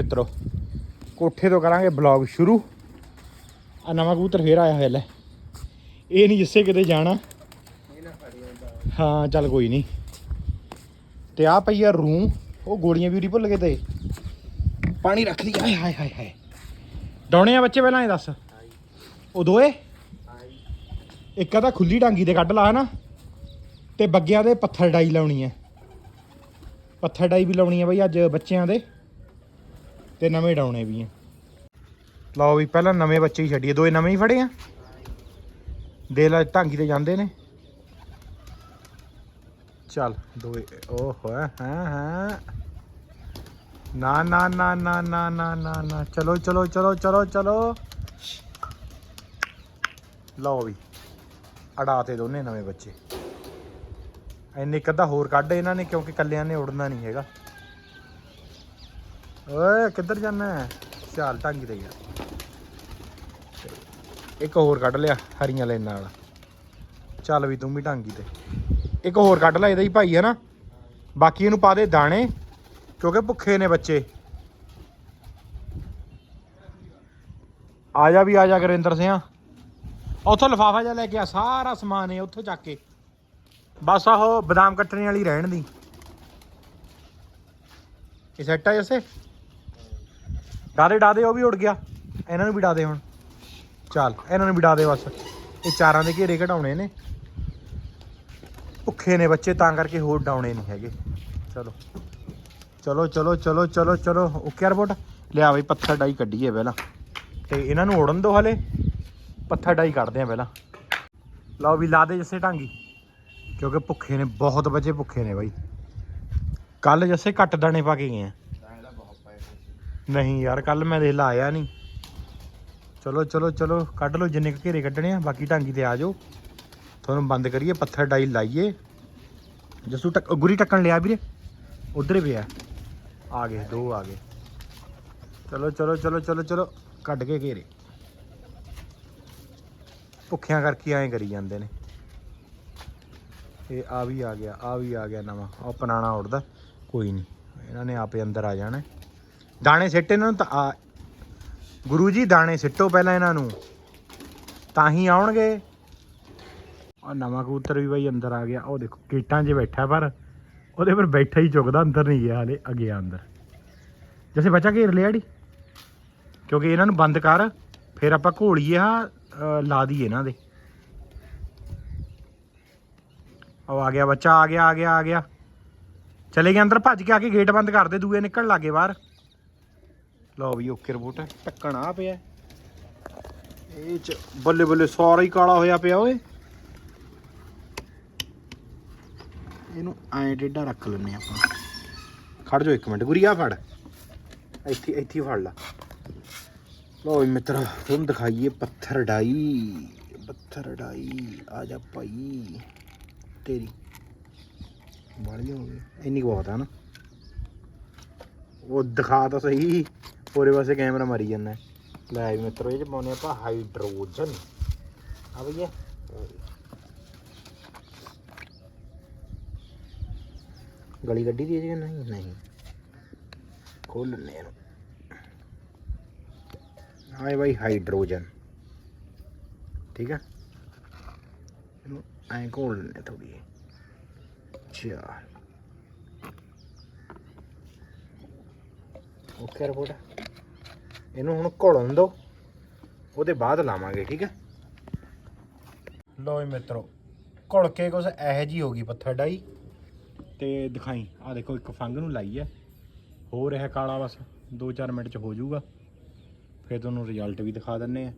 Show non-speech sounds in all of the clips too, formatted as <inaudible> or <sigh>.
ਮਿੱਤਰੋ, ਕੋਠੇ ਤੋਂ ਕਰਾਂਗੇ ਬਲੌਗ ਸ਼ੁਰੂ। ਆ ਨਵਾਂ ਕਬੂਤਰ ਫੇਰ ਆਇਆ ਹੋਇਆ ਲੈ ਇਹ ਨਹੀਂ ਜਿੱਸੇ ਕਿਤੇ ਜਾਣਾ। ਹਾਂ, ਚੱਲ ਕੋਈ ਨਹੀਂ। ਤੇ ਆ ਪਈ ਆ ਰੂਮ ਉਹ ਗੋਲੀਆਂ ਵੀ ਉਰੀ ਭੁੱਲ ਗਏ ਤੇ। ਪਾਣੀ ਰੱਖ ਲਈ। ਹਾਏ ਹਾਏ ਹਾਏ ਹਾਏ। ਡਾਉਣੇ ਆ ਬੱਚੇ ਪਹਿਲਾਂ ਇਹ ਦੱਸ। ਉਹ ਦੋਏ? ਇੱਕ ਆ ਤਾਂ ਖੁੱਲੀ ਡਾਂਗੀ ਤੇ ਕੱਢ ਲਾ ਹਨਾ। ਤੇ ਬੱਗਿਆਂ ਦੇ ਪੱਥਰ ਡਾਈ ਲਾਉਣੀ ਹੈ ਪੱਥਰ ਡਾਈ ਵੀ ਲਾਉਣੀ ਹੈ ਬਈ ਅੱਜ ਬੱਚਿਆਂ ਦੇ। ਤੇ ਨਵੇਂ ਡਾਉਣੇ ਵੀ ਆ। ਲਓ ਵੀ ਪਹਿਲਾਂ ਨਵੇਂ ਬੱਚੇ ਹੀ ਛੱਡੀਏ। ਦੋਏ ਨਵੇਂ ਹੀ ਫੜੇ ਆ। ਦੇ ਲੈ, ਢਾਂਗੀ ਤੇ ਜਾਂਦੇ ਨੇ। ਚੱਲ, ਦੋਏ, ਓਹ, ਹੈ, ਹਾਂ ਹਾਂ। ਨਾ ਨਾ ਨਾ ਨਾ ਨਾ ਨਾ ਨਾ ਨਾ। ਚਲੋ ਚਲੋ ਚਲੋ ਚਲੋ ਚਲੋ। ਲਓ ਵੀ ਅੜਾਤੇ ਦੋਨੇ ਨਵੇਂ ਬੱਚੇ। ਇੰਨੇ ਇੱਕ ਅੱਧਾ ਹੋਰ ਕੱਢ ਇਹਨਾਂ ਨੇ, ਕਿਉਂਕਿ ਕੱਲਿਆਂ ਨੇ ਉੜਨਾ ਨਹੀਂ ਹੈਗਾ। ਓਏ, ਕਿੱਧਰ ਜਾਣਾ ਚੱਲ ਢਾਂਗੀ ਤੇ ਗਿਆ ਇੱਕ ਹੋਰ ਕੱਢ ਲਿਆ, ਹਰੀਆਂ ਲੈਣਾ ਵਾਲਾ। ਚੱਲ ਵੀ ਤੂੰ ਵੀ ਢੰਗੀ ਤੇ। ਇੱਕ ਹੋਰ ਕੱਢ ਲੈ, ਇਹਦਾ ਹੀ ਭਾਈ ਹੈ ਨਾ। ਬਾਕੀ ਇਹਨੂੰ ਪਾ ਦੇ ਦਾਣੇ, ਕਿਉਂਕਿ ਭੁੱਖੇ ਨੇ ਬੱਚੇ। ਆ ਜਾ ਵੀ, ਆ ਜਾ ਗੁਰਿੰਦਰ ਸਿਆ। ਉੱਥੋਂ ਲਫਾਫਾ ਜਿਹਾ ਲੈ ਕੇ ਆ, ਸਾਰਾ ਸਮਾਨ ਹੈ ਉੱਥੋਂ ਚੱਕ ਕੇ। ਬਸ ਆਹੋ, ਬਦਾਮ ਕੱਟਣੇ ਵਾਲੀ ਰਹਿਣ ਦੀ। ਇਹ ਸੈੱਟ ਆ ਜੱਸੇ? ਡਾਦੇ ਡਾਦੇ ਉਹ ਵੀ ਉੱਡ ਗਿਆ। ਇਹਨਾਂ ਨੂੰ ਵੀ ਡਾਦੇ ਹੁਣ। ਚੱਲ, ਇਹਨਾਂ ਨੂੰ ਵੀ ਡਾਦੇ ਬਸ। ਇਹ ਚਾਰਾਂ ਦੇ ਘੇਰੇ ਘਟਾਉਣੇ ਨੇ। ਭੁੱਖੇ ਨੇ ਬੱਚੇ, ਤਾਂ ਕਰਕੇ ਹੋਰ ਡਾਉਣੇ ਨਹੀਂ ਹੈਗੇ। ਚਲੋ। ਚਲੋ ਚਲੋ ਚਲੋ ਚਲੋ ਚਲੋ। ਓਕੇ ਰਿਪੋਰਟ ਲਿਆ ਬਈ, ਪੱਥਰ ਡਾਈ ਕੱਢੀਏ ਪਹਿਲਾਂ। ਤੇ ਇਹਨਾਂ ਨੂੰ ਉੜਨ ਦੋ ਹਲੇ। ਪੱਥਰ ਡਾਈ ਕੱਢਦੇ ਆ ਪਹਿਲਾਂ। ਲਓ ਵੀ, ਲਾ ਦੇ ਜੱਸੇ ਢਾਂਗੀ। ਕਿਉਂਕਿ ਭੁੱਖੇ ਨੇ, ਬਹੁਤ ਬੱਚੇ ਭੁੱਖੇ ਨੇ ਬਾਈ। ਕੱਲ ਜੱਸੇ ਘੱਟ ਦਾਣੇ ਪਾ ਕੇ ਗਏ ਆ। ਨਹੀਂ ਯਾਰ ਕੱਲ ਮੈਂ ਦੇਖ ਲਾ, ਆਇਆ ਨਹੀਂ। ਚਲੋ ਚਲੋ ਚਲੋ, ਕੱਢ ਲਓ, ਜਿੰਨੇ ਕੁ ਘੇਰੇ ਕੱਢਣੇ ਆ, ਬਾਕੀ ਢਾਂਗੀ ਤੇ ਆ ਜਾਓ। ਤੁਹਾਨੂੰ ਬੰਦ ਕਰੀਏ, ਪੱਥਰ ਡਾਈ ਲਾਈਏ। ਜਸੂ ਟੱਕ ਗੁਰੀ ਟੱਕਣ ਲਿਆ ਵੀਰੇ। ਉਧਰ ਪਿਆ ਆ। ਗਏ, ਦੋ ਆ ਗਏ। ਚਲੋ ਚਲੋ ਚਲੋ ਚਲੋ ਚਲੋ, ਕੱਢ ਕੇ ਘੇਰੇ। ਭੁੱਖਿਆਂ ਕਰਕੇ ਐਂ ਕਰੀ ਜਾਂਦੇ ਨੇ। ਇਹ ਆ ਵੀ ਆ ਗਿਆ, ਆ ਵੀ ਆ ਗਿਆ ਨਵਾਂ। ਉਹ ਪੁਰਾਣਾ ਉੜਦਾ ਕੋਈ ਨਹੀਂ, ਇਹਨਾਂ ਨੇ ਆਪੇ ਅੰਦਰ ਆ ਜਾਣਾ। ਦਾਣੇ ਸਿੱਟ ਇਹਨਾਂ ਨੂੰ ਤਾਂ ਆ ਗੁਰੂ ਜੀ ਦਾਣੇ ਸਿੱਟੋ ਪਹਿਲਾਂ ਇਹਨਾਂ ਨੂੰ। ਤਾਂ ਹੀ ਆਉਣਗੇ। ਆ ਨਵਾਂ ਕਬੂਤਰ ਵੀ ਬਾਈ ਅੰਦਰ ਆ ਗਿਆ। ਉਹ ਦੇਖੋ ਕੀਟਾਂ 'ਚ ਬੈਠਾ ਪਰ ਉਹਦੇ ਪਰ ਬੈਠਾ ਹੀ ਚੁੱਕਦਾ ਅੰਦਰ ਨਹੀਂ ਗਿਆ ਹਲੇ ਆ ਗਿਆ ਅੰਦਰ। ਜਿਵੇਂ ਬੱਚਾ ਘੇਰ ਲਿਆ ੜੀ ਕਿਉਂਕਿ ਇਹਨਾਂ ਨੂੰ ਬੰਦ ਕਰ ਫਿਰ ਆਪਾਂ ਘੋਲੀਏ ਆ ਅ, ਲਾ ਦਈਏ ਇਹਨਾਂ ਦੇ। ਉਹ ਆ ਗਿਆ ਬੱਚਾ ਆ ਗਿਆ ਆ ਗਿਆ ਆ ਗਿਆ। ਚਲੇ ਗਿਆ ਅੰਦਰ ਭੱਜ ਕੇ ਆ ਕੇ ਗੇਟ ਬੰਦ ਕਰ ਦੇ ਦੂਏ ਨਿਕਲਣ ਲੱਗੇ ਬਾਹਰ। ਲਓ ਵੀ ਓਕੇ ਰਿਪੋਰਟ ਢੱਕਣ ਆ ਪਿਆ। ਇਹ ਚ ਬੱਲੇ ਬੱਲੇ ਸਾਰਾ ਹੀ ਕਾਲਾ ਹੋਇਆ ਪਿਆ ਓਏ। ਇਹਨੂੰ ਐਂ ਟੇਢਾ ਰੱਖ ਲੈਨੇ ਆਪਾਂ। ਖੜ ਜਾ ਇੱਕ ਮਿੰਟ, ਗੁਰੀ ਆ ਫੜ। ਇੱਥੇ ਇੱਥੇ ਫੜ ਲਾ। ਲਓ ਵੀ ਮਿੱਤਰ, ਤੁਹਾਨੂੰ ਦਿਖਾਈਏ ਪੱਥਰ ਡਾਈ। ਪੱਥਰ ਡਾਈ, ਆ ਜਾ ਭਾਈ। ਤੇਰੀ। ਬਾਲੀ ਹੋ ਗਈ ਇੰਨੀ ਬਹੁਤ ਆ ਨਾ। ਉਹ ਦਿਖਾ ਤਾਂ ਸਹੀ। ਪੂਰੇ ਪਾਸੇ ਕੈਮਰਾ ਮਾਰੀ ਜਾਂਦਾ ਲੈ ਵੀ ਮਿੱਤਰੋ ਇਹ ਚ ਪਾਉਨੇ ਆਪਾਂ ਹਾਈਡਰੋਜਨ ਆ ਬਈਏ ਗਲੀ ਕੱਢੀ ਦੀ ਹੈ ਜੀ ਨਹੀਂ ਨਹੀਂ ਖੋਲ ਇਹਨੂੰ ਹਾਏ ਬਾਈ ਹਾਈਡਰੋਜਨ ਠੀਕ ਹੈ ਇਹਨੂੰ ਐਂ ਖੋਲ ਲੈਨੇ ਥੋੜੀ ਅੱਛਾ ਓਕੇ ਰਿਪੋਰਟ ਇਹਨੂੰ ਹੁਣ ਘੋਲਣ ਦੋ। ਉਹਦੇ ਬਾਅਦ ਲਾਵਾਂਗੇ, ਠੀਕ ਹੈ? ਲੋ ਮਿੱਤਰੋ ਘੁਲ ਕੇ ਕੁਛ ਇਹੋ ਜੀ ਹੋ ਗਈ ਪੱਥਰ ਡਾਈ। ਤੇ ਦਿਖਾਈ ਆ ਦੇਖੋ, ਇੱਕ ਫੰਗ ਨੂੰ ਲਾਈ ਹੈ। ਹੋ ਰਿਹਾ ਕਾਲਾ ਬਸ 2-4 ਮਿੰਟ ਚ ਹੋ ਜਾਊਗਾ। ਫਿਰ ਤੁਹਾਨੂੰ ਰਿਜ਼ਲਟ ਵੀ ਦਿਖਾ ਦਿੰਨੇ ਆ।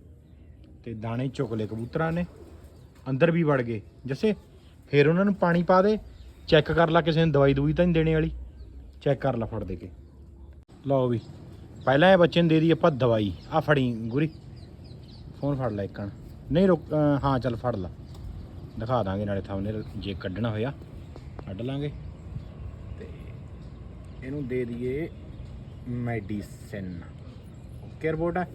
ਤੇ ਦਾਣੇ ਚੁੱਕ ਲਏ ਕਬੂਤਰਾਂ ਨੇ। ਅੰਦਰ ਵੀ ਵੜ ਗਏ। ਜੱਸੇ, ਫਿਰ ਉਹਨਾਂ ਨੂੰ ਪਾਣੀ ਪਾ ਦੇ। ਚੈੱਕ ਕਰ ਲਾ ਕਿਸੇ ਨੂੰ ਦਵਾਈ ਦੂਈ ਤਾਂ ਨਹੀਂ ਦੇਣੇ ਵਾਲੀ। ਚੈੱਕ ਕਰ ਲਾ ਫੜ ਦੇ ਕੇ। ਲਓ ਵੀ ਪਹਿਲਾਂ ਇਹ ਬੱਚੇ ਨੂੰ ਦੇ ਦੀ ਆਪਾਂ ਦਵਾਈ। ਆ ਫੜੀ ਗੁਰੀ। ਫੋਨ ਫੜ ਲੈ ਇੱਕਣ ਨਹੀਂ ਰੁਕ ਹਾਂ, ਚੱਲ ਫੜ ਲਾ। ਦਿਖਾ ਦਾਂਗੇ ਨਾਲੇ ਥੰਬਨੇਲ ਜੇ ਕੱਢਣਾ ਹੋਇਆ। ਕੱਢ ਲਾਂਗੇ। ਤੇ ਇਹਨੂੰ ਦੇ ਦਈਏ ਮੈਡੀਸਿਨ। ਓਕੇ ਰਿਪੋਰਟ ਹੈ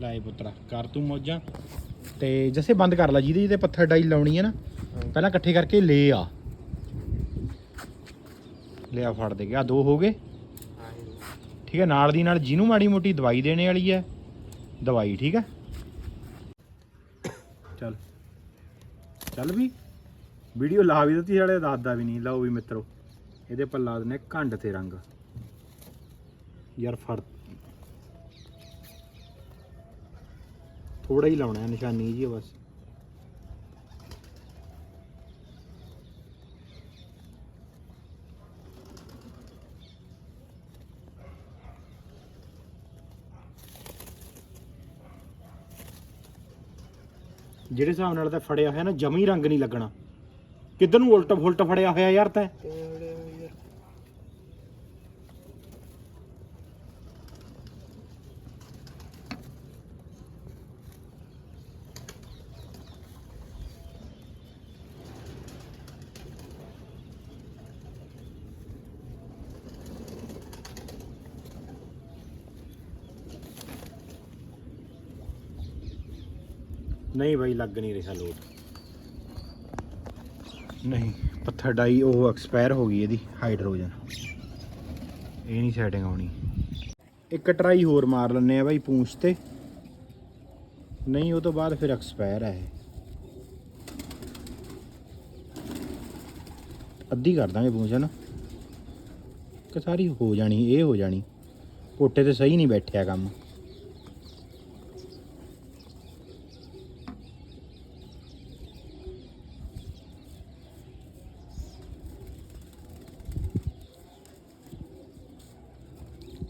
ਲਾਏ ਪੁੱਤਰਾ, ਕਰ ਤੂੰ ਮੌਜਾਂ। ਤੇ ਜੱਸੇ ਬੰਦ ਕਰ ਲਾ, ਜਿਹਦੇ ਜਿਹਦੇ ਪੱਥਰ ਡਾਈ ਲਾਉਣੀ ਹੈ ਨਾ, ਪਹਿਲਾਂ ਇਕੱਠੇ ਕਰਕੇ ਲੈ ਆ। ਲਿਆ ਫੜ ਦੇ ਗਿਆ ਦੋ ਹੋ ਗਏ। ਠੀਕ ਹੈ, ਨਾਲ ਦੀ ਨਾਲ ਜਿਹਨੂੰ ਮਾੜੀ ਮੋਟੀ ਦਵਾਈ ਦੇਣੇ ਵਾਲੀ ਹੈ, ਦਵਾਈ, ਠੀਕ ਹੈ। ਚੱਲ। ਚੱਲ ਵੀ। ਵੀਡੀਓ ਲਾ ਵੀ ਦਿੱਤੀ ਸਾਡੇ ਦੱਸਦਾ ਵੀ ਨਹੀਂ, ਲਾਓ ਵੀ ਮਿੱਤਰੋ। ਇਹਦੇ ਪਰ ਲਾ ਦਿੰਨੇ ਘੰਡ ਤੇ ਰੰਗ। ਯਾਰ ਫੜ ਥੋੜਾ ਹੀ ਲਾਉਣਾ ਨਿਸ਼ਾਨੀ ਜੀ ਬਸ। ਜਿਹੜੇ ਹਿਸਾਬ ਨਾਲ ਤਾਂ ਫੜਿਆ ਹੋਇਆ ਨਾ, ਜਮੀ ਰੰਗ ਨਹੀਂ ਲੱਗਣਾ। ਕਿੱਧਰ ਨੂੰ ਉਲਟ ਫੁਲਟ ਫੜਿਆ ਹੋਇਆ ਯਾਰ ਤੈਂ ਨਹੀਂ ਬਾਈ, ਲੱਗ ਨਹੀਂ ਰਿਹਾ ਲੋਡ। ਨਹੀਂ, ਪੱਥਰ ਡਾਈ ਉਹ ਐਕਸਪਾਇਰ ਹੋ ਗਈ ਇਹਦੀ, ਹਾਈਡਰੋਜਨ। ਇਹ ਨਹੀਂ ਸੈਟਿੰਗ ਆਉਣੀ। ਇੱਕ ਟਰਾਈ ਹੋਰ ਮਾਰ ਲੈਣੇ ਆ ਬਾਈ ਪੂੰਛ ਤੇ। ਨਹੀਂ, ਉਹ ਤੋਂ ਬਾਅਦ ਫਿਰ ਐਕਸਪਾਇਰ ਹੈ ਇਹ। ਅੱਧੀ ਕਰ ਦਾਂਗੇ ਪੂੰਛ ਨਾ? ਕਿ ਸਾਰੀ ਹੋ ਜਾਣੀ, ਇਹ ਹੋ ਜਾਣੀ। ਪੋਟੇ ਤੇ ਸਹੀ ਨਹੀਂ ਬੈਠਿਆ ਕੰਮ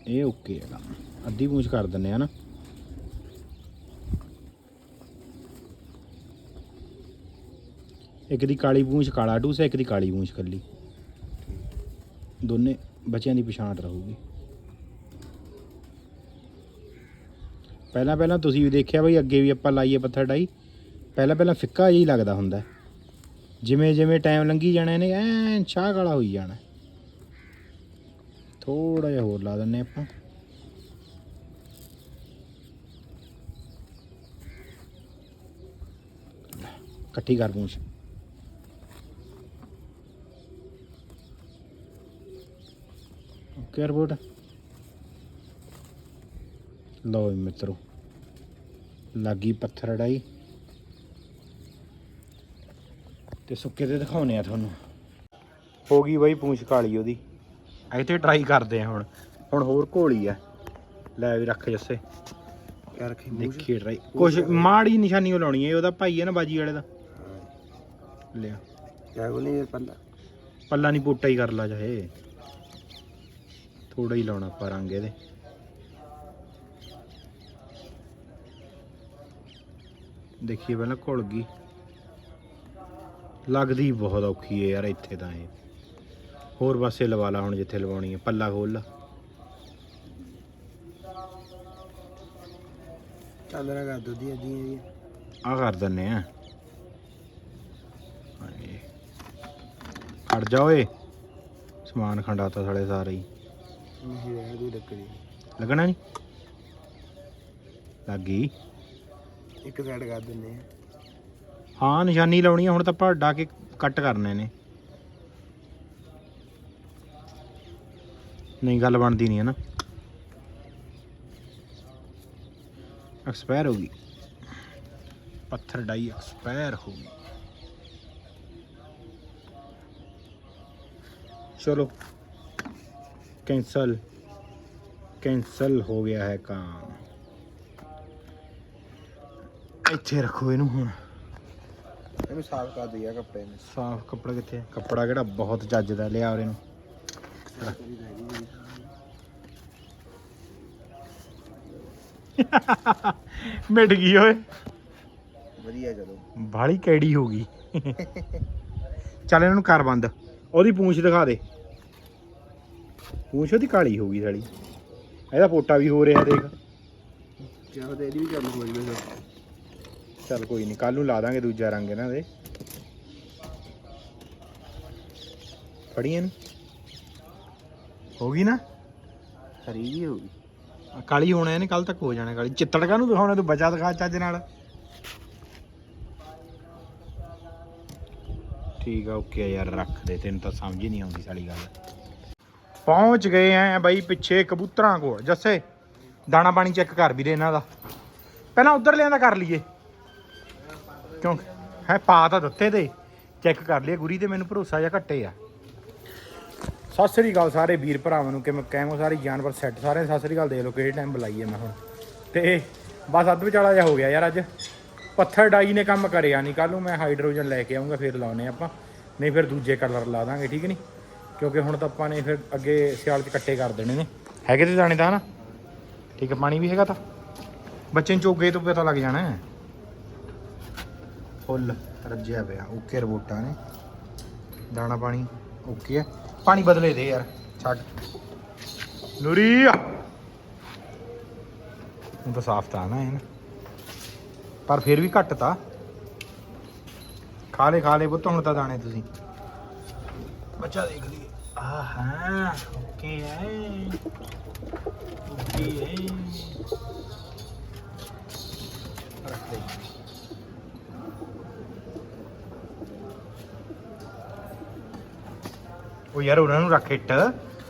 ਇਹ ਓਕੇ ਹੈ ਅੱਧੀ ਪੂੰਛ ਕਰ ਦਿੰਨੇ ਆ ਨਾ। ਇੱਕ ਦੀ ਕਾਲੀ ਪੂੰਛ, ਕਾਲਾ ਟੂਸ ਹੈ ਇੱਕ ਦੀ ਕਾਲੀ ਪੂੰਛ ਕੱਲੀ। ਦੋਨੇ ਬੱਚਿਆਂ ਦੀ ਪਛਾਣ ਰਹੂਗੀ। ਪਹਿਲਾਂ ਪਹਿਲਾਂ ਤੁਸੀਂ ਵੀ ਦੇਖਿਆ ਬਈ, ਅੱਗੇ ਵੀ ਆਪਾਂ ਲਾਈਏ ਪੱਥਰ ਡਾਈ। ਪਹਿਲਾਂ ਪਹਿਲਾਂ ਫਿੱਕਾ ਜਿਹਾ ਹੀ ਲੱਗਦਾ ਹੁੰਦਾ। ਜਿਵੇਂ ਜਿਵੇਂ ਟਾਈਮ ਲੰਘੀ ਜਾਣਾ ਇਹਨੇ ਐਨ ਸ਼ਾਹ ਕਾਲਾ ਹੋਈ ਜਾਣਾ। ਥੋੜਾ ਜਿਹਾ ਹੋਰ ਲਾ ਦਿੰਨੇ ਆਪਾਂ। ਇਕੱਠੀ ਕਰ ਪੂੰਛ ਓਕੇ ਰਿਪੋਰਟ। ਲਓ ਮਿੱਤਰੋ ਲੱਗੀ ਪੱਥਰ ਅੜਾਈ। ਤੇ ਸੁੱਕੇ ਤੇ ਦਿਖਾਉਨੇ ਆ ਤੁਹਾਨੂੰ। ਹੋ ਗਈ ਬਾਈ ਪੂੰਛ ਕਾਲੀ ਉਹਦੀ। ਇੱਥੇ ਟਰਾਈ ਕਰਦੇ ਆ ਹੁਣ। ਹੁਣ ਹੋਰ ਘੋਲੀ ਆ। ਲੈ ਵੀ ਰੱਖ ਜੱਸੇ। ਦੇਖੀਏ ਟਰਾਈ ਕੁਛ ਮਾੜੀ ਨਿਸ਼ਾਨੀ ਉਹ ਲਾਉਣੀ ਹੈ ਉਹਦਾ ਭਾਈ ਹੈ ਨਾ ਬਾਜੀ ਵਾਲੇ ਦਾ। ਲਿਆ। ਪੱਲਾ ਪੱਲਾ ਨਹੀਂ ਪੋਟਾ ਹੀ ਕਰ ਲਾ ਚਾਹੇ। ਥੋੜਾ ਹੀ ਲਾਉਣਾ ਆਪਾਂ ਰੰਗ ਇਹਦੇ। ਦੇਖੀਏ ਪਹਿਲਾਂ ਘੁਲ ਗਈ। ਲੱਗਦੀ ਬਹੁਤ ਔਖੀ ਹੈ ਯਾਰ ਇੱਥੇ ਤਾਂ ਇਹ। ਹੋਰ ਪਾਸੇ ਲਵਾ ਲਾ ਹੁਣ ਜਿੱਥੇ ਲਵਾਉਣੀ ਹੈ ਪੱਲਾ ਖੋਲ ਲਾ। ਚਾਦਰਾ ਕਰ ਦੋ ਦੀ ਅਜੀ ਜੀ ਆ ਕਰ ਦਿੰਨੇ ਆ। ਖੜ ਜਾ ਓਏ। ਸਮਾਨ ਖੰਡਾਤਾ ਸਾਲੇ ਸਾਰੇ ਹੀ। ਨਹੀਂ ਰਹਿ ਕੋਈ ਲੱਕੜੀ। ਲੱਗਣਾ ਨਹੀਂ? ਲੱਗੀ ਇੱਕ ਸਾਈਡ ਕਰ ਦਿੰਨੇ ਆ। ਹਾਂ ਨਿਸ਼ਾਨੀ ਲਾਉਣੀ ਆ ਹੁਣ ਤਾਂ ਆਪਾਂ ਡਾ ਕੇ ਕੱਟ ਕਰਨੇ ਨੇ। ਨਹੀਂ ਗੱਲ ਬਣਦੀ ਨਹੀਂ ਹੈ ਨਾ। ਐਕਸਪਾਇਰ ਹੋ ਗਈ। ਪੱਥਰ ਡਾਈ ਐਕਸਪਾਇਰ ਹੋ ਗਈ। ਚਲੋ। ਕੈਨਸਲ ਕੈਨਸਲ ਹੋ ਗਿਆ ਹੈ ਕੰਮ। ਇੱਥੇ ਰੱਖੋ ਇਹਨੂੰ ਹੁਣ। ਇਹਨੂੰ ਸਾਫ਼ ਕਰ ਦਈਆ ਕੱਪੜੇ ਨੇ। ਸਾਫ਼ ਕੱਪੜਾ ਕਿੱਥੇ ਹੈ? ਕੱਪੜਾ ਕਿਹੜਾ ਬਹੁਤ ਚੱਜਦਾ ਲਿਆ ਔਰ ਇਹਨੂੰ <laughs> ਮਿਟ ਗਈ ਓਏ। ਵਧੀਆ ਚਲੋ। ਬਾਲੀ ਕੈੜੀ ਹੋ ਗਈ। ਚੱਲ ਇਹਨੂੰ ਕਰ ਬੰਦ। ਉਹਦੀ ਪੂੰਛ ਦਿਖਾ ਦੇ। ਪੂੰਛ ਉਹਦੀ ਕਾਲੀ ਹੋ ਗਈ ਸਾਲੀ। ਇਹਦਾ ਪੋਟਾ ਵੀ ਹੋ ਰਿਹਾ ਦੇਖ। ਚਾਹ ਤੇ ਇਹਦੀ ਵੀ ਚੱਲ ਹੋ ਜਵੇ ਚੱਲ ਕੋਈ ਨਹੀਂ ਕੱਲ ਨੂੰ ਲਾ ਦਾਂਗੇ ਦੂਜਾ ਰੰਗ ਇਹਨਾਂ ਦੇ। ਫੜੀ ਇਹਨੂੰ ਹੋ ਗਈ ਨਾ? ਹਰੀ ਜੀ ਹੋ ਗਈ। ਕਾਲੀ ਹੋਣਾ ਇਹਨੇ ਕੱਲ ਤੱਕ ਹੋ ਜਾਣਾ ਕਾਲੀ। ਚਿੱਤੜ ਨੂੰ ਦਿਖਾਉਣਾ ਤੂੰ? ਬਚਾ ਦਿਖਾ ਚੱਜ ਨਾਲ। ਠੀਕ ਆ ਓਕੇ ਯਾਰ, ਰੱਖ ਦੇ, ਤੈਨੂੰ ਤਾਂ ਸਮਝ ਹੀ ਨਹੀਂ ਆਉਂਦੀ ਸਾਲੀ ਗੱਲ। ਪਹੁੰਚ ਗਏ ਆ ਬਾਈ ਪਿੱਛੇ ਕਬੂਤਰਾਂ ਕੋਲ, ਜੱਸੇ, ਦਾਣਾ ਪਾਣੀ ਚੈੱਕ ਕਰ ਵੀਰੇ ਇਹਨਾਂ ਦਾ। ਪਹਿਲਾਂ ਉਧਰ ਲਿਆਂਦਾ ਕਰ ਲਈਏ। ਕਿਉਂ? ਹੈ, ਪਾ ਤਾਂ ਦਿੱਤੇ ਤੇ ਚੈੱਕ ਕਰ ਲਈਏ। ਗੁਰੀ ਤੇ ਮੈਨੂੰ ਭਰੋਸਾ ਜਾਂ ਘੱਟੇ ਆ। ਸਤਿ ਸ੍ਰੀ ਅਕਾਲ ਸਾਰੇ ਵੀਰ ਭਰਾਵਾਂ ਨੂੰ, ਕਿਵੇਂ ਕਹਿਮੋ ਸਾਰੇ ਜਾਨਵਰ ਸੈੱਟ ਸਾਰੇ ਸਤਿ ਸ੍ਰੀ ਅਕਾਲ। ਦੇਖ ਲਓ ਕਿਹੜੇ ਟਾਈਮ ਬੁਲਾਈਏ ਮੈਂ ਹੁਣ। ਤੇ ਬਸ ਅੱਧ ਵਿਚਾਲਾ ਜਿਹਾ ਹੋ ਗਿਆ ਯਾਰ ਅੱਜ। ਪੱਥਰ ਡਾਈ ਨੇ ਕੰਮ ਕਰਿਆ ਨਹੀਂ ਕੱਲ ਨੂੰ ਮੈਂ ਹਾਈਡਰੋਜਨ ਲੈ ਕੇ ਆਉਂਗਾ ਫਿਰ ਲਾਉਨੇ ਆਪਾਂ। ਨਹੀਂ ਫਿਰ ਦੂਜੇ ਕਲਰ ਲਾ ਦਾਂਗੇ, ਠੀਕ ਨਹੀਂ ਕਿਉਂਕਿ ਹੁਣ ਤਾਂ ਆਪਾਂ ਨੇ ਫਿਰ ਅੱਗੇ ਸਿਆਲ 'ਚ ਇਕੱਠੇ ਕਰ ਦੇਣੇ ਨੇ। ਹੈਗੇ ਤੇ ਦਾਣੇ ਤਾਂ ਨਾ ਠੀਕ ਹੈ ਪਾਣੀ ਵੀ ਹੈਗਾ ਤਾਂ। ਬੱਚੇ ਨੂੰ ਚੋਗੇ ਤੋਂ ਪਤਾ ਲੱਗ ਜਾਣਾ ਫੁੱਲ ਰੱਜਿਆ ਪਿਆ, ਓਕੇ ਰਬੋਟਾਂ ਨੇ। ਦਾਣਾ ਪਾਣੀ, ਓਕੇ ਆ। ਪਾਣੀ ਬਦਲੇ ਦੇ ਯਾਰ, ਛੱਡ। ਨੂਰੀ ਹੁਣ ਤਾਂ ਸਾਫ਼ ਤਾਂ ਨਾ ਹੈ ਨਾ। ਪਰ ਫਿਰ ਵੀ ਘੱਟ ਤਾਂ। ਖਾ ਲੈ ਖਾ ਲੈ ਪੁੱਤ ਹੁਣ ਤਾਂ ਦਾਣੇ ਤੁਸੀਂ। ਬੱਚਾ ਦੇਖ ਲਈ ਆਹਾਂ ਓਕੇ ਹੈ। ਓਕੇ ਹੈ। ਰੱਖ ਦੇ। ਉਹ ਯਾਰ ਉਹਨਾਂ ਨੂੰ ਰੱਖ ਇੱਟ।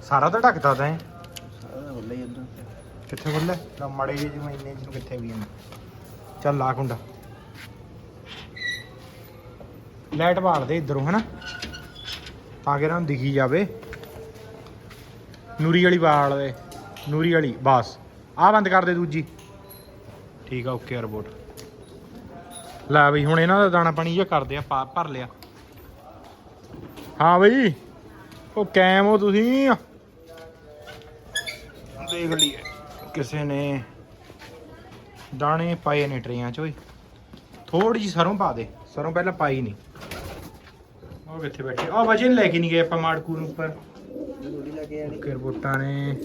ਸਾਰਾ ਤਾਂ ਢੱਕਦਾ ਤਾਂ। ਸਾਰਾ ਬੱਲੇ ਹੀ ਅੰਦਰ ਕਿੱਥੇ ਖੁੱਲੇ ਨਾ ਮੜੇ ਜਿਵੇਂ ਇੰਨੇ ਜਿਹਨੂੰ ਕਿੱਥੇ ਵੀ ਨੇ ਚੱਲ ਲਾ ਕੁੰਡਾ। ਲਾਈਟ ਬਾਲ ਦੇ ਇਧਰੋਂ, ਹਨਾ? ਤਾਂ ਕਿ ਇਹਨਾਂ ਨੂੰ ਦਿਖੀ ਜਾਵੇ। ਨੂਰੀ ਵਾਲੀ ਬਾਲ ਦੇ, ਨੂਰੀ ਵਾਲੀ, ਬਸ। ਆਹ ਬੰਦ ਕਰ ਦੇ ਦੂਜੀ। ਠੀਕ ਆ, ਓਕੇ ਰਿਪੋਰਟ ਲੈ ਬਈ, ਹੁਣ ਇਹਨਾਂ ਦਾ ਦਾਣਾ ਪਾਣੀ ਜਿਹਾ ਕਰਦੇ ਆ, ਪਾ ਭਰ ਲਿਆ। ਹਾਂ ਬਈ, ਉਹ ਕੈਮ ਹੋ ਤੁਸੀਂ। ਦੇਖ ਲਈਏ। ਕਿਸੇ ਨੇ ਦਾਣੇ ਪਾਏ ਨੇ ਟਰੇਆਂ ਚ, ਓਏ। ਥੋੜੀ ਜੀ ਸਰੋਂ ਪਾ ਦੇ। ਸਰੋਂ ਪਹਿਲਾਂ ਪਾਈ ਨਹੀਂ ਉਹ ਕਿੱਥੇ ਬੈਠੇ? ਆ ਵਜੇ ਲੈ ਕੇ ਨਹੀਂ ਗਏ ਆਪਾਂ ਮਾੜਕੂ ਨੂੰ ਉੱਪਰ। ਰੋਟੀ ਰਿਪੋਰਟਾਂ ਨੇ।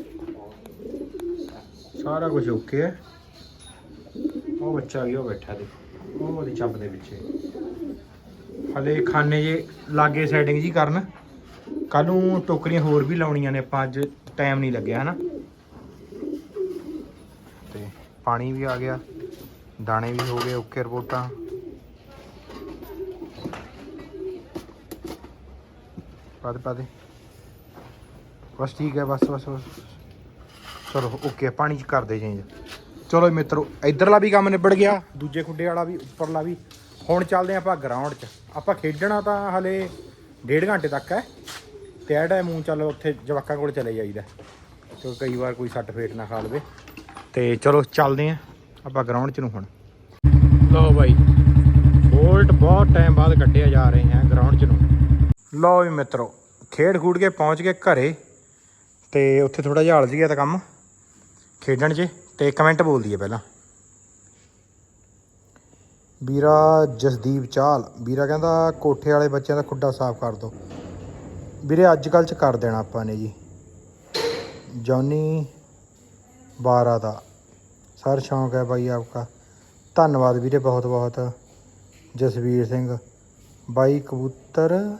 ਸਾਰਾ ਕੁਝ ਓਕੇ ਹੈ ਉਹ ਬੱਚਾ ਵੀ ਉਹ ਬੈਠਾ ਦੇ ਉਹ ਉਹਦੀ ਚੱਪ ਦੇ ਪਿੱਛੇ। ਹਲੇ ਖਾਨੇ ਜੇ ਲਾਗੇ ਸੈਟਿੰਗ ਜੀ ਕਰਨ। ਕੱਲ ਨੂੰ ਟੋਕਰੀਆਂ ਹੋਰ ਵੀ ਲਾਉਣੀਆਂ ਨੇ ਆਪਾਂ, ਅੱਜ ਟਾਈਮ ਨਹੀਂ ਲੱਗਿਆ, ਹਨਾ? ਪਾਣੀ ਵੀ ਆ ਗਿਆ, ਦਾਣੇ ਵੀ ਹੋ ਗਏ, ਓਕੇ ਰਿਪੋਰਟਾਂ। ਪਾ ਦੇ ਬਸ ਠੀਕ ਹੈ, ਬਸ ਬਸ ਬਸ। ਚਲੋ, ਓਕੇ, ਪਾਣੀ ਚ ਕਰਦੇ ਚੇਂਜ ਚਲੋ ਜੀ ਮਿੱਤਰੋ, ਇਧਰਲਾ ਵੀ ਕੰਮ ਨਿਬੜ ਗਿਆ, ਦੂਜੇ ਖੁੱਡੇ ਵਾਲਾ ਵੀ, ਉੱਪਰਲਾ ਵੀ। ਹੁਣ ਚੱਲਦੇ ਆਪਾਂ ਗਰਾਊਂਡ 'ਚ। ਆਪਾਂ ਖੇਡਣਾ ਤਾਂ ਹਲੇ ਡੇਢ ਘੰਟੇ ਤੱਕ ਹੈ। ਤੇ ਇਹ ਟਾਈਮ ਨੂੰ ਚੱਲ ਉੱਥੇ ਜਵਾਕਾਂ ਕੋਲ ਚਲੇ ਜਾਈਦਾ। ਕਿਉਂਕਿ ਕਈ ਵਾਰ ਕੋਈ ਸੱਟ ਫੇਟ ਨਾ ਖਾ ਲਵੇ। ਤੇ ਚਲੋ ਚੱਲਦੇ ਆਂ ਆਪਾਂ ਗਰਾਊਂਡ 'ਚ ਨੂੰ ਹੁਣ। ਲਓ ਬਾਈ। ਬੋਲਟ ਬਹੁਤ ਟਾਈਮ ਬਾਅਦ ਕੱਢਿਆ ਜਾ ਰਹੇ ਹੈ ਗਰਾਊਂਡ 'ਚ ਨੂੰ। ਲਓ ਵੀ ਮਿੱਤਰੋ ਖੇਡ ਖੂਡ ਕੇ ਪਹੁੰਚ ਗਏ ਘਰੇ ਤੇ ਉੱਥੇ ਥੋੜਾ ਜਿਹਾ ਹਲ ਗਿਆ ਤਾਂ ਕੰਮ। ਖੇਡਣ 'ਚ ਤੇ ਕਮੈਂਟ ਬੋਲ ਦਈਏ ਪਹਿਲਾਂ। ਵੀਰਾ ਜਸਦੀਪ ਚਾਲ। ਵੀਰਾ ਕਹਿੰਦਾ ਕੋਠੇ ਵਾਲੇ ਬੱਚਿਆਂ ਦਾ ਖੁੱਡਾ ਸਾਫ਼ ਕਰ ਦਿਓ ਵੀਰੇ ਅੱਜ ਕੱਲ੍ਹ 'ਚ ਕਰ ਦੇਣਾ ਆਪਾਂ ਨੇ ਜੀ। ਜੌਨੀ ਬਾਰਾ ਦਾ। ਸਰ, ਸ਼ੌਂਕ ਹੈ ਬਾਈ ਆਪਕਾ। ਧੰਨਵਾਦ ਵੀਰੇ ਬਹੁਤ ਬਹੁਤ। ਜਸਵੀਰ ਸਿੰਘ। ਬਾਈ ਕਬੂਤਰ,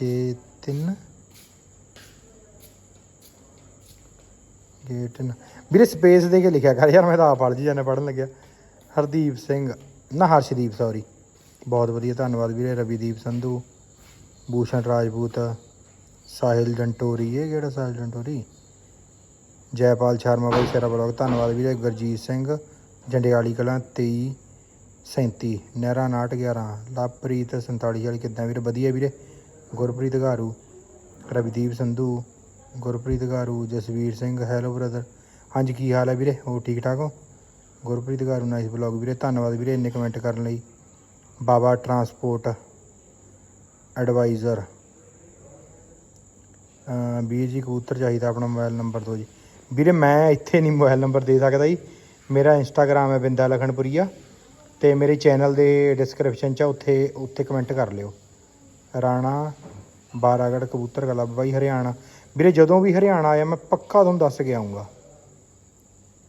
ਗੇ ਤਿੰਨ। ਗੇਟ ਨ ਵੀਰੇ ਸਪੇਸ ਦੇ ਕੇ ਲਿਖਿਆ ਕਰ ਯਾਰ, ਮੈਂ ਤਾਂ ਆਪ ਪੜ੍ਹ ਜੀ ਜਾਨੇ ਪੜਨ ਲੱਗਿਆ। ਹਰਦੀਪ ਸਿੰਘ। ਨਾ, ਹਰਸ਼ਦੀਪ ਸੌਰੀ ਬਹੁਤ ਵਧੀਆ, ਧੰਨਵਾਦ ਵੀਰੇ। ਰਵੀਦੀਪ ਸੰਧੂ। ਭੂਸ਼ਣ ਰਾਜਪੂਤ। ਸਾਹਿਲ ਡੰਟੋਰੀ। ਇਹ ਕਿਹੜਾ ਸਾਹਿਲ ਡੰਟੋਰੀ? ਜੈਪਾਲ ਸ਼ਰਮਾ ਬਾਈ ਸ਼ੇਰਾ ਬਲੌਗ। ਧੰਨਵਾਦ ਵੀਰੇ ਗੁਰਜੀਤ ਸਿੰਘ, ਜੰਡਿਆਲੀ ਕਲਾਂ 23 37 ਨਹਿਰਾ 911 ਲਵਪ੍ਰੀਤ 47 ਵਾਲੀ ਕਿੱਦਾਂ ਵੀਰੇ? ਵਧੀਆ ਵੀਰੇ। ਗੁਰਪ੍ਰੀਤ ਘਾਰੂ, ਰਵੀਦੀਪ ਸੰਧੂ, ਗੁਰਪ੍ਰੀਤ ਘਾਰੂ, ਜਸਵੀਰ ਸਿੰਘ ਹੈਲੋ ਬ੍ਰਦਰ ਹਾਂਜੀ, ਕੀ ਹਾਲ ਹੈ ਵੀਰੇ? ਹੋ ਠੀਕ ਠਾਕ ਹੋ? ਗੁਰਪ੍ਰੀਤ ਘਾਰੂ ਨਾਈਸ ਬਲੌਗ ਵੀਰੇ। ਧੰਨਵਾਦ ਵੀਰੇ ਇੰਨੇ ਕਮੈਂਟ ਕਰਨ ਲਈ। ਬਾਬਾ ਟਰਾਂਸਪੋਰਟ ਐਡਵਾਈਜ਼ਰ ਵੀਰ ਜੀ, ਕਬੂਤਰ ਚਾਹੀਦਾ ਆਪਣਾ ਮੋਬਾਈਲ ਨੰਬਰ ਦਿਓ ਜੀ। ਵੀਰੇ, ਮੈਂ ਇੱਥੇ ਨਹੀਂ ਮੋਬਾਈਲ ਨੰਬਰ ਦੇ ਸਕਦਾ ਜੀ। ਮੇਰਾ ਇੰਸਟਾਗ੍ਰam ਹੈ ਬਿੰਦਾ ਲਖਣਪੁਰੀਆ ਤੇ ਮੇਰੇ ਚੈਨਲ ਦੇ ਡਿਸਕ੍ਰਿਪਸ਼ਨ 'ਚ ਉੱਥੇ ਉੱਥੇ ਕਮੈਂਟ ਕਰ ਲਿਓ। ਰਾਣਾ ਬਾਰਾਗੜ ਕਬੂਤਰ ਕਲੱਬ ਬਾਈ, ਹਰਿਆਣਾ। ਵੀਰੇ, ਜਦੋਂ ਵੀ ਹਰਿਆਣਾ ਆਇਆ, ਮੈਂ ਪੱਕਾ ਤੁਹਾਨੂੰ ਦੱਸ ਕੇ ਆਉਂਗਾ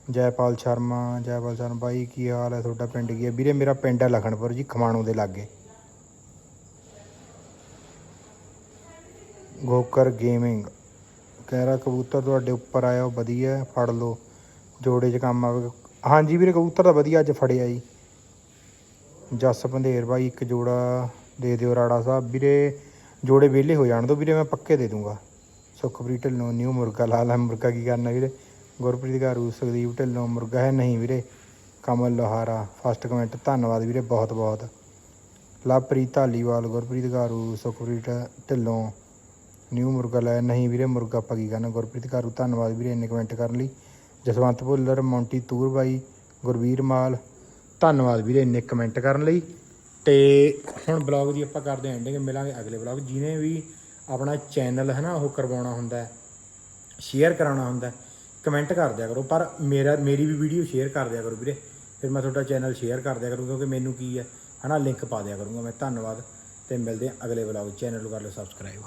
ਜੈਪਾਲ ਸ਼ਰਮਾ ਜੈਪਾਲ ਸ਼ਰਮਾ ਬਾਈ, ਕੀ ਹਾਲ ਹੈ ਤੁਹਾਡਾ ਪਿੰਡ ਕੀ ਹੈ? ਵੀਰੇ, ਮੇਰਾ ਪਿੰਡ ਹੈ ਲਖਣਪੁਰ ਜੀ, ਖਮਾਣੋ ਦੇ ਲਾਗੇ। ਗੋਕਰ ਗੇਮਿੰਗ। ਕਹਿ ਰਿਹਾ, ਕਬੂਤਰ ਤੁਹਾਡੇ ਉੱਪਰ ਆਇਆ, ਉਹ ਵਧੀਆ ਫੜ ਲਓ, ਜੋੜੇ 'ਚ ਕੰਮ ਆਵੇ। ਹਾਂਜੀ ਵੀਰੇ, ਕਬੂਤਰ ਤਾਂ ਵਧੀਆ ਅੱਜ ਫੜਿਆ ਜੀ। ਜਸ ਪੰਧੇਰ ਬਾਈ, ਇੱਕ ਜੋੜਾ ਦੇ ਦਿਓ ਰਾੜਾ ਸਾਹਿਬ। ਵੀਰੇ, ਜੋੜੇ ਵਿਹਲੇ ਹੋ ਜਾਣ ਦੋ ਵੀਰੇ, ਮੈਂ ਪੱਕੇ ਦੇ ਦੂੰਗਾ। ਸੁਖਪ੍ਰੀਤ ਢਿੱਲੋਂ ਨਿਊ ਮੁਰਗਾ ਲਾ ਲੈ ਮੁਰਗਾ ਕੀ ਕਰਨਾ ਵੀਰੇ? ਗੁਰਪ੍ਰੀਤ ਘਾਰੂ ਸੁਖਦੀਪ ਢਿੱਲੋਂ ਮੁਰਗਾ ਹੈ ਨਹੀਂ ਵੀਰੇ। ਕਮਲ ਲੋਹਾਰਾ ਫਸਟ ਕਮੈਂਟ ਧੰਨਵਾਦ ਵੀਰੇ ਬਹੁਤ ਬਹੁਤ ਲਵਪ੍ਰੀਤ ਧਾਲੀਵਾਲ, ਗੁਰਪ੍ਰੀਤ ਘਾਰੂ ਸੁਖਪ੍ਰੀਤ ਢਿੱਲੋਂ। ਨਿਊ ਮੁਰਗਾ ਲਾਇਆ। ਨਹੀਂ ਵੀਰੇ, ਮੁਰਗਾ ਆਪਾਂ ਕੀ ਕਰਨਾ? ਗੁਰਪ੍ਰੀਤ ਕਾਰੂ ਧੰਨਵਾਦ ਵੀਰੇ ਇੰਨੇ ਕਮੈਂਟ ਕਰਨ ਲਈ। ਜਸਵੰਤ ਭੁੱਲਰ, ਮੌਂਟੀ ਤੂਰ ਬਾਈ, ਗੁਰਵੀਰ ਮਾਲ, ਧੰਨਵਾਦ ਵੀਰੇ ਇੰਨੇ ਕਮੈਂਟ ਕਰਨ ਲਈ। ਤੇ ਹੁਣ ਬਲੌਗ ਦੀ ਆਪਾਂ ਕਰਦੇ ਆਂ ਐਂਡਿੰਗ ਮਿਲਾਂਗੇ ਅਗਲੇ ਬਲੌਗ ਜਿਹਨੇ ਵੀ ਆਪਣਾ ਚੈਨਲ ਹੈ ਨਾ ਉਹ ਕਰਵਾਉਣਾ ਹੁੰਦਾ ਹੈ ਸ਼ੇਅਰ ਕਰਾਉਣਾ ਹੁੰਦਾ ਕਮੈਂਟ ਕਰ ਦਿਆ ਕਰੋ। ਪਰ ਮੇਰਾ, ਮੇਰੀ ਵੀ ਵੀਡੀਓ ਸ਼ੇਅਰ ਕਰ ਦਿਆ ਕਰੋ ਵੀਰੇ। ਫਿਰ ਮੈਂ ਤੁਹਾਡਾ ਚੈਨਲ ਸ਼ੇਅਰ ਕਰ ਦਿਆ ਕਰੂੰ ਕਿਉਂਕਿ ਮੈਨੂੰ ਕੀ ਹੈ, ਹਨਾ ਲਿੰਕ ਪਾ ਦਿਆ ਕਰੂੰਗਾ ਮੈਂ। ਧੰਨਵਾਦ ਤੇ ਮਿਲਦੇ ਹਾਂ ਅਗਲੇ ਬਲੌਗ ਚੈਨਲ ਨੂੰ ਕਰ ਲਓ ਸਬਸਕ੍ਰਾਈਬ